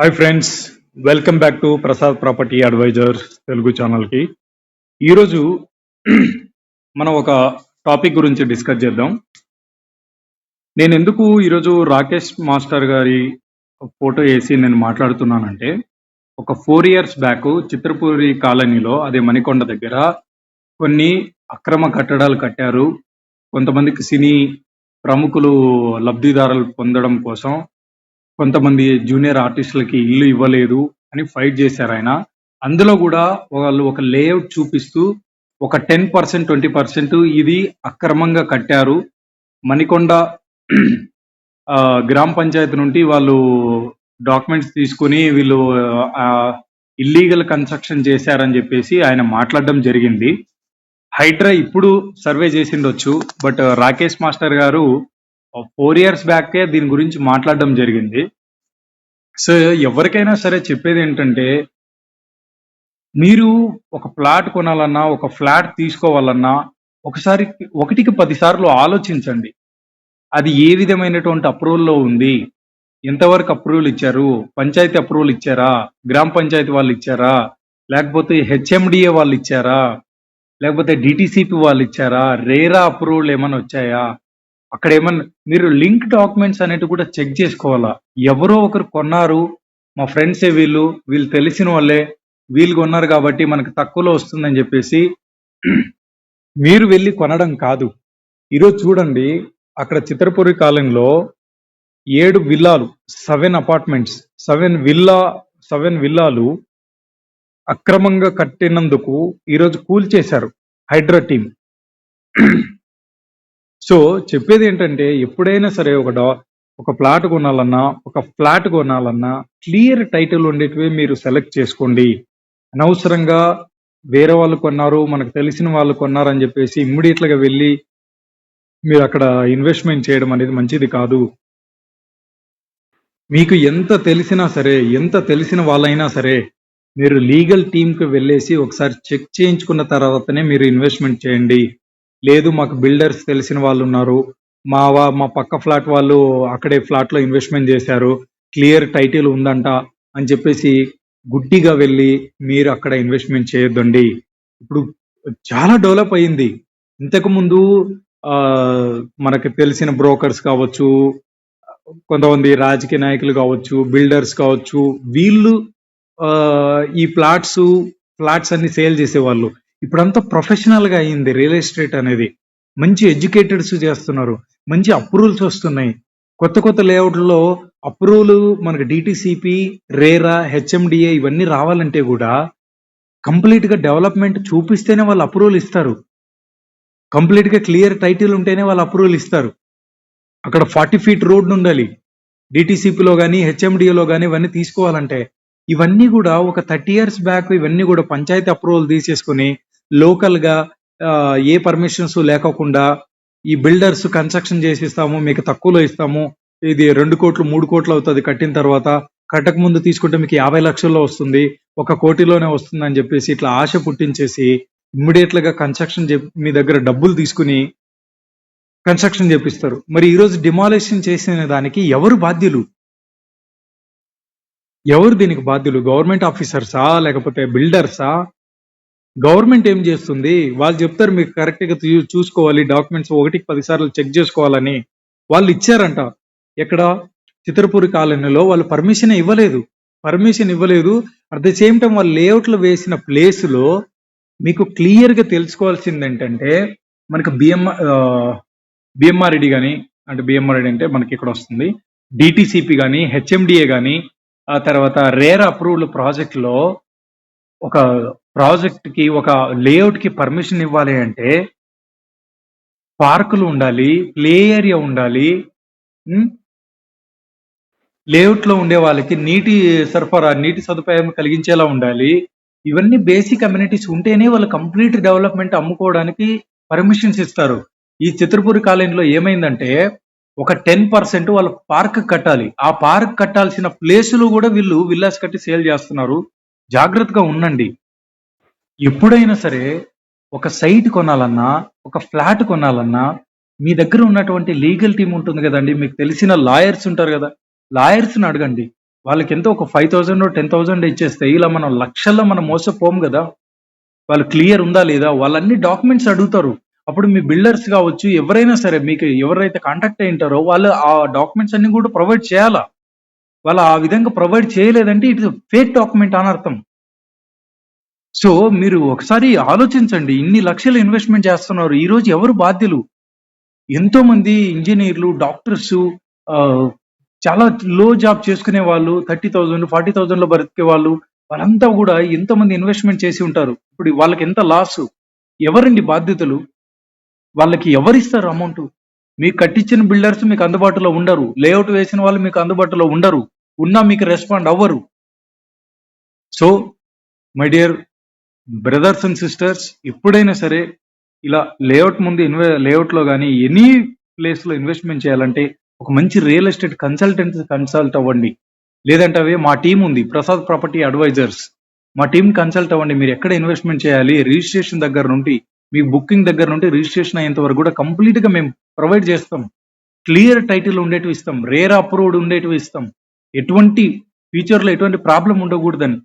Hi friends welcome back to Prasad property advisers Telugu ఛానల్కి ఈరోజు మనం ఒక టాపిక్ గురించి డిస్కస్ చేద్దాం. నేను ఎందుకు ఈరోజు రాకేష్ మాస్టర్ గారి ఫోటో వేసి నేను మాట్లాడుతున్నానంటే ఒక ఫోర్ ఇయర్స్ బ్యాక్ చిత్రపూరి కాలనీలో అదే మణికొండ దగ్గర కొన్ని అక్రమ కట్టడాలు కట్టారు. కొంతమందికి సినీ ప్రముఖులు లబ్ధిదారులు పొందడం కోసం కొంతమంది జూనియర్ ఆర్టిస్టులకి ఇల్లు ఇవ్వలేదు అని ఫైట్ చేశారు ఆయన. అందులో కూడా వాళ్ళు ఒక లేఅవుట్ చూపిస్తూ ఒక టెన్ పర్సెంట్ ట్వంటీ పర్సెంట్ ఇది అక్రమంగా కట్టారు. మణికొండ ఆ, గ్రామ పంచాయతీ నుండి వాళ్ళు డాక్యుమెంట్స్ తీసుకుని వీళ్ళు ఇల్లీగల్ కన్స్ట్రక్షన్ చేశారని చెప్పేసి ఆయన మాట్లాడడం జరిగింది. హైడ్రా ఇప్పుడు survey చేసిండొచ్చు but Rakesh master garu four years బ్యాకే దీని గురించి మాట్లాడడం జరిగింది. సో ఎవరికైనా సరే చెప్పేది ఏంటంటే మీరు ఒక ఫ్లాట్ కొనాలన్నా ఒక ఫ్లాట్ తీసుకోవాలన్నా ఒకసారి ఒకటికి పది సార్లు ఆలోచించండి. అది ఏ విధమైనటువంటి అప్రూవల్లో ఉంది? ఎంతవరకు అప్రూవల్ ఇచ్చారు? పంచాయతీ అప్రూవల్ ఇచ్చారా? గ్రామ పంచాయతీ వాళ్ళు ఇచ్చారా? లేకపోతే హెచ్ఎండిఏ వాళ్ళు ఇచ్చారా? లేకపోతే డిటిసిపి వాళ్ళు ఇచ్చారా? రేరా అప్రూవల్ ఏమైనా వచ్చాయా? అక్కడ ఏమన్నా మీరు లింక్ డాక్యుమెంట్స్ అనేవి కూడా చెక్ చేసుకోవాలా? ఎవరో ఒకరు కొన్నారు మా ఫ్రెండ్సే వీళ్ళు వీళ్ళు తెలిసిన వాళ్ళే వీళ్ళు కొన్నారు కాబట్టి మనకు తక్కువలో వస్తుందని చెప్పేసి మీరు వెళ్ళి కొనడం కాదు. ఈరోజు చూడండి అక్కడ చిత్రపురి కాలనీలో ఏడు విల్లాలు seven apartments seven villa seven విల్లాలు అక్రమంగా కట్టినందుకు ఈరోజు కూల్చేశారు హైడ్రా టీం సో చెప్పేది ఏంటంటే ఎప్పుడైనా సరే ఒక డా ఒక ప్లాట్ కొనాలన్నా ఒక ఫ్లాట్ కొనాలన్నా క్లియర్ టైటిల్ ఉండేటివి మీరు సెలెక్ట్ చేసుకోండి. అనవసరంగా వేరే వాళ్ళు కొన్నారు మనకు తెలిసిన వాళ్ళు కొన్నారని చెప్పేసి ఇమ్మీడియట్గా వెళ్ళి మీరు అక్కడ ఇన్వెస్ట్మెంట్ చేయడం అనేది మంచిది కాదు. మీకు ఎంత తెలిసినా సరే ఎంత తెలిసిన వాళ్ళైనా సరే మీరు లీగల్ టీంకి వెళ్ళేసి ఒకసారి చెక్ చేయించుకున్న తర్వాతనే మీరు ఇన్వెస్ట్మెంట్ చేయండి. లేదు మాకు బిల్డర్స్ తెలిసిన వాళ్ళు ఉన్నారు. మా వా- మా పక్క ఫ్లాట్ వాళ్ళు అక్కడే ఫ్లాట్లో ఇన్వెస్ట్మెంట్ చేశారు. క్లియర్ టైటిల్ ఉందంట అని చెప్పేసి గుడ్డిగా వెళ్ళి మీరు అక్కడ ఇన్వెస్ట్మెంట్ చేయొద్దండి. ఇప్పుడు చాలా డెవలప్ అయింది. ఇంతకు ముందు ఆ మనకు తెలిసిన బ్రోకర్స్ కావచ్చు కొంతమంది రాజకీయ నాయకులు కావచ్చు బిల్డర్స్ కావచ్చు వీళ్ళు ఆ, ఈ ప్లాట్స్ ఫ్లాట్స్ అన్ని సేల్ చేసేవాళ్ళు. ఇప్పుడంతా ప్రొఫెషనల్గా అయింది రియల్ ఎస్టేట్ అనేది. మంచి ఎడ్యుకేటెడ్స్ చేస్తున్నారు. మంచి అప్రూవల్స్ వస్తున్నాయి. కొత్త కొత్త లేఅవుట్లో అప్రూవల్ మనకి డిటిసిపి రేరా హెచ్ఎండిఏ ఇవన్నీ రావాలంటే కూడా కంప్లీట్గా డెవలప్మెంట్ చూపిస్తేనే వాళ్ళు అప్రూవల్ ఇస్తారు. కంప్లీట్గా క్లియర్ టైటిల్ ఉంటేనే వాళ్ళు అప్రూవల్ ఇస్తారు. అక్కడ ఫార్టీ ఫీట్ రోడ్ ఉండాలి. డిటిసిపిలో కానీ హెచ్ఎండిఏలో కానీ ఇవన్నీ తీసుకోవాలంటే ఇవన్నీ కూడా ఒక థర్టీ ఇయర్స్ బ్యాక్ ఇవన్నీ కూడా పంచాయతీ అప్రూవల్ తీసేసుకుని లోకల్గా ఆ, ఏ పర్మిషన్స్ లేకోకుండా ఈ బిల్డర్స్ కన్స్ట్రక్షన్ చేసి ఇస్తాము మీకు తక్కువలో ఇస్తాము ఇది రెండు కోట్లు మూడు కోట్లు అవుతుంది కట్టిన తర్వాత కట్టక ముందు తీసుకుంటే మీకు యాభై లక్షల్లో వస్తుంది ఒక కోటిలోనే వస్తుంది అని చెప్పేసి ఇట్లా ఆశ పుట్టించేసి ఇమ్మీడియట్లుగా కన్స్ట్రక్షన్ మీ దగ్గర డబ్బులు తీసుకుని కన్స్ట్రక్షన్ చేపిస్తారు. మరి ఈరోజు డిమాలిషన్ చేసిన దానికి ఎవరు బాధ్యులు? ఎవరు దీనికి బాధ్యులు? గవర్నమెంట్ ఆఫీసర్సా లేకపోతే బిల్డర్సా? గవర్నమెంట్ ఏం చేస్తుంది? వాళ్ళు చెప్తారు మీకు కరెక్ట్గా చూసుకోవాలి డాక్యుమెంట్స్ ఒకటికి పది సార్లు చెక్ చేసుకోవాలని. వాళ్ళు ఇచ్చారంట. ఎక్కడ? చిత్రపూరి కాలనీలో. వాళ్ళు పర్మిషన్ ఇవ్వలేదు. పర్మిషన్ ఇవ్వలేదు. అట్ ద సేమ్ టైం వాళ్ళు లేఅవుట్లో వేసిన ప్లేస్లో మీకు క్లియర్గా తెలుసుకోవాల్సింది ఏంటంటే మనకు బిఎంఆర్ బిఎంఆర్ఈడి కానీ అంటే బిఎంఆర్ అంటే మనకి ఇక్కడ వస్తుంది. డిటిసిపి కానీ హెచ్ఎండిఏ కానీ ఆ తర్వాత రేర్ అప్రూవ్డ్ ప్రాజెక్ట్లో ఒక ప్రాజెక్ట్కి ఒక లేఅవుట్కి పర్మిషన్ ఇవ్వాలి అంటే పార్కులు ఉండాలి ప్లే ఏరియా ఉండాలి లేఅవుట్లో ఉండే వాళ్ళకి నీటి సరఫరా నీటి సదుపాయం కలిగించేలా ఉండాలి. ఇవన్నీ బేసిక్ అమ్యూనిటీస్ ఉంటేనే వాళ్ళు కంప్లీట్ డెవలప్మెంట్ అమ్ముకోవడానికి పర్మిషన్స్ ఇస్తారు. ఈ చిత్రపూరి కాలనీలో ఏమైందంటే ఒక టెన్ పర్సెంట్ వాళ్ళ పార్క్ కట్టాలి. ఆ పార్క్ కట్టాల్సిన ప్లేసులు కూడా వీళ్ళు విల్లాస్ కట్టి సేల్ చేస్తున్నారు. జాగ్రత్తగా ఉండండి. ఎప్పుడైనా సరే ఒక సైట్ కొనాలన్నా ఒక ఫ్లాట్ కొనాలన్నా మీ దగ్గర ఉన్నటువంటి లీగల్ టీం ఉంటుంది కదండి మీకు తెలిసిన లాయర్స్ ఉంటారు కదా లాయర్స్ని అడగండి. వాళ్ళకి ఎంతో ఒక ఫైవ్ థౌసండ్ టెన్ థౌసండ్ ఇచ్చేస్తే ఇలా మనం లక్షల్లో మనం మోసపోం కదా వాళ్ళు క్లియర్ ఉందా లేదా వాళ్ళన్ని డాక్యుమెంట్స్ అడుగుతారు. అప్పుడు మీ బిల్డర్స్ కావచ్చు ఎవరైనా సరే మీకు ఎవరైతే కాంటాక్ట్ అయి ఉంటారో వాళ్ళు ఆ డాక్యుమెంట్స్ అన్ని కూడా ప్రొవైడ్ చేయాలా? వాళ్ళు ఆ విధంగా ప్రొవైడ్ చేయలేదంటే ఇట్ ఫేక్ డాక్యుమెంట్ అని అర్థం. సో మీరు ఒకసారి ఆలోచించండి. ఇన్ని లక్షలు ఇన్వెస్ట్మెంట్ చేస్తున్నారు. ఈ రోజు ఎవరు బాధ్యులు? ఎంతో మంది ఇంజనీర్లు డాక్టర్స్ చాలా లో జాబ్ చేసుకునే వాళ్ళు థర్టీ థౌజండ్ ఫార్టీ థౌజండ్లో బ్రతికే వాళ్ళు వాళ్ళంతా కూడా ఎంతమంది ఇన్వెస్ట్మెంట్ చేసి ఉంటారు. ఇప్పుడు వాళ్ళకి ఎంత లాస్ ఎవరండి బాధ్యతలు? వాళ్ళకి ఎవరిస్తారు అమౌంట్ మీకు కట్టించిన బిల్డర్స్ మీకు అందుబాటులో ఉండరు. లేఅవుట్ వేసిన వాళ్ళు మీకు అందుబాటులో ఉండరు. ఉన్నా మీకు రెస్పాండ్ అవ్వరు. So my dear brothers and sisters ఎప్పుడైనా సరే ఇలా లేఅవుట్ ముందు ఇన్వె లేఅవుట్లో కానీ ఎనీ ప్లేస్లో ఇన్వెస్ట్మెంట్ చేయాలంటే ఒక మంచి రియల్ ఎస్టేట్ కన్సల్టెంట్ కన్సల్ట్ అవ్వండి. లేదంటే అవే మా టీం ఉంది ప్రసాద్ ప్రాపర్టీ అడ్వైజర్స్. మా టీం కన్సల్ట్ అవ్వండి మీరు ఎక్కడ ఇన్వెస్ట్మెంట్ చేయాలి రిజిస్ట్రేషన్ దగ్గర నుండి మీ బుకింగ్ దగ్గర నుండి రిజిస్ట్రేషన్ అయ్యేంత వరకు కూడా కంప్లీట్గా మేము ప్రొవైడ్ చేస్తాం. క్లియర్ టైటిల్ ఉండేటివి ఇస్తాం. రేర్ అప్రూవ్డ్ ఉండేటివి ఇస్తాం. ఎటువంటి ఫ్యూచర్లో ఎటువంటి ప్రాబ్లం ఉండకూడదని.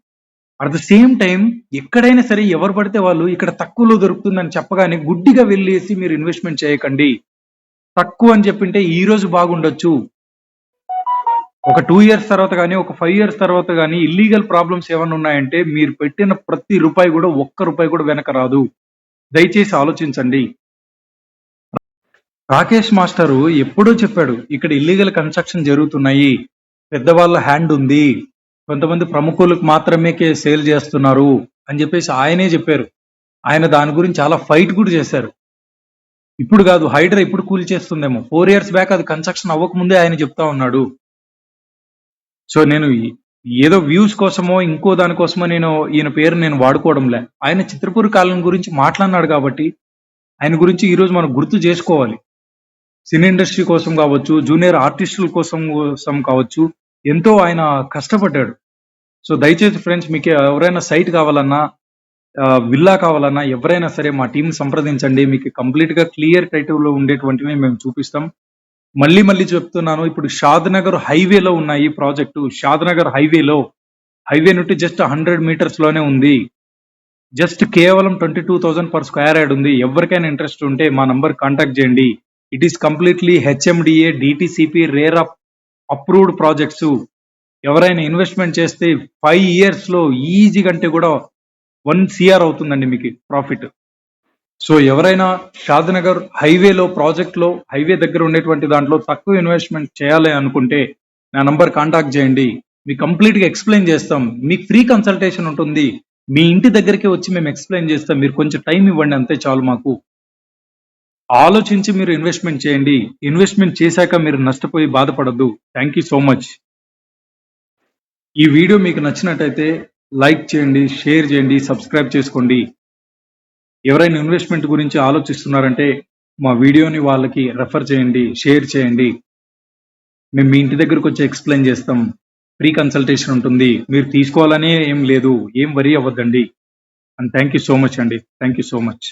అట్ ద సేమ్ టైం ఎక్కడైనా సరే ఎవరు పడితే వాళ్ళు ఇక్కడ తక్కువలో దొరుకుతుందని చెప్పగానే గుడ్డిగా వెళ్ళేసి మీరు ఇన్వెస్ట్మెంట్ చేయకండి. తక్కువ అని చెప్పింటే ఈ రోజు బాగుండొచ్చు. ఒక టూ ఇయర్స్ తర్వాత కానీ ఒక ఫైవ్ ఇయర్స్ తర్వాత కానీ ఇల్లీగల్ ప్రాబ్లమ్స్ ఏమైనా ఉన్నాయంటే మీరు పెట్టిన ప్రతి రూపాయి కూడా ఒక్క రూపాయి కూడా వెనక రాదు. దయచేసి ఆలోచించండి. రాకేష్ మాస్టరు ఎప్పుడో చెప్పాడు ఇక్కడ ఇల్లీగల్ కన్స్ట్రక్షన్ జరుగుతున్నాయి పెద్దవాళ్ళ హ్యాండ్ ఉంది కొంతమంది ప్రముఖులకు మాత్రమే సేల్ చేస్తున్నారు అని చెప్పేసి ఆయనే చెప్పారు. ఆయన దాని గురించి చాలా ఫైట్ కూడా చేశారు. ఇప్పుడు కాదు హైడ్రా ఇప్పుడు కూల్ చేస్తుందేమో. ఫోర్ ఇయర్స్ బ్యాక్ అది కన్స్ట్రక్షన్ అవ్వకముందే ఆయన చెప్తా ఉన్నాడు. సో నేను ఏదో వ్యూస్ కోసమో ఇంకో దానికోసమో నేను ఈయన పేరు నేను వాడుకోవడంలే. ఆయన చిత్రపూర్ కాలం గురించి మాట్లాడినాడు కాబట్టి ఆయన గురించి ఈరోజు మనం గుర్తు చేసుకోవాలి. సినీ ఇండస్ట్రీ కోసం కావచ్చు జూనియర్ ఆర్టిస్టుల కోసం కోసం కావచ్చు ఎంతో ఆయన కష్టపడ్డాడు. సో దయచేసి ఫ్రెండ్స్ మీకు ఎవరైనా సైట్ కావాలన్నా విల్లా కావాలన్నా ఎవరైనా సరే మా టీం సంప్రదించండి. మీకు కంప్లీట్గా క్లియర్ టైటిల్లో ఉండేటువంటివి మేము చూపిస్తాం. మళ్ళీ మళ్ళీ చెప్తున్నాను ఇప్పుడు షాద్ నగర్ హైవేలో ఉన్నాయి ప్రాజెక్టు షాద్ నగర్ హైవేలో హైవే నుండి జస్ట్ హండ్రెడ్ మీటర్స్లోనే ఉంది. జస్ట్ కేవలం twenty two thousand per square yard ఉంది. ఎవరికైనా ఇంట్రెస్ట్ ఉంటే మా నంబర్ కాంటాక్ట్ చేయండి. It is completely HMDA DTCP RERA up approved projects ఎవరైనా ఇన్వెస్ట్మెంట్ చేస్తే ఫైవ్ ఇయర్స్లో ఈజీ కంటే కూడా వన్ సిఆర్ అవుతుందండి మీకు ప్రాఫిట్ సో ఎవరైనా షాద్నగర్ హైవేలో ప్రాజెక్ట్లో హైవే దగ్గర ఉండేటువంటి దాంట్లో తక్కువ ఇన్వెస్ట్మెంట్ చేయాలి అనుకుంటే నా నంబర్ కాంటాక్ట్ చేయండి. మీకు కంప్లీట్గా ఎక్స్ప్లెయిన్ చేస్తాం. మీకు ఫ్రీ కన్సల్టేషన్ ఉంటుంది. మీ ఇంటి దగ్గరికి వచ్చి మేము ఎక్స్ప్లెయిన్ చేస్తాం. మీరు కొంచెం టైం ఇవ్వండి అంతే చాలు మాకు. ఆలోచించి మీరు ఇన్వెస్ట్మెంట్ చేయండి. ఇన్వెస్ట్మెంట్ చేశాక మీరు నష్టపోయి బాధపడద్దు. Thank you so much. ఈ వీడియో మీకు నచ్చినట్టయితే లైక్ చేయండి షేర్ చేయండి సబ్స్క్రైబ్ చేసుకోండి. ఎవరైనా ఇన్వెస్ట్మెంట్ గురించి ఆలోచిస్తున్నారంటే మా వీడియోని వాళ్ళకి రెఫర్ చేయండి షేర్ చేయండి. మేము మీ ఇంటి దగ్గరకు వచ్చి ఎక్స్ప్లెయిన్ చేస్తాం. ఫ్రీ కన్సల్టేషన్ ఉంటుంది. మీరు తీసుకోవాలనే ఏం లేదు. ఏం worry అవ్వద్దండి. And thank you so much అండి. Thank you so much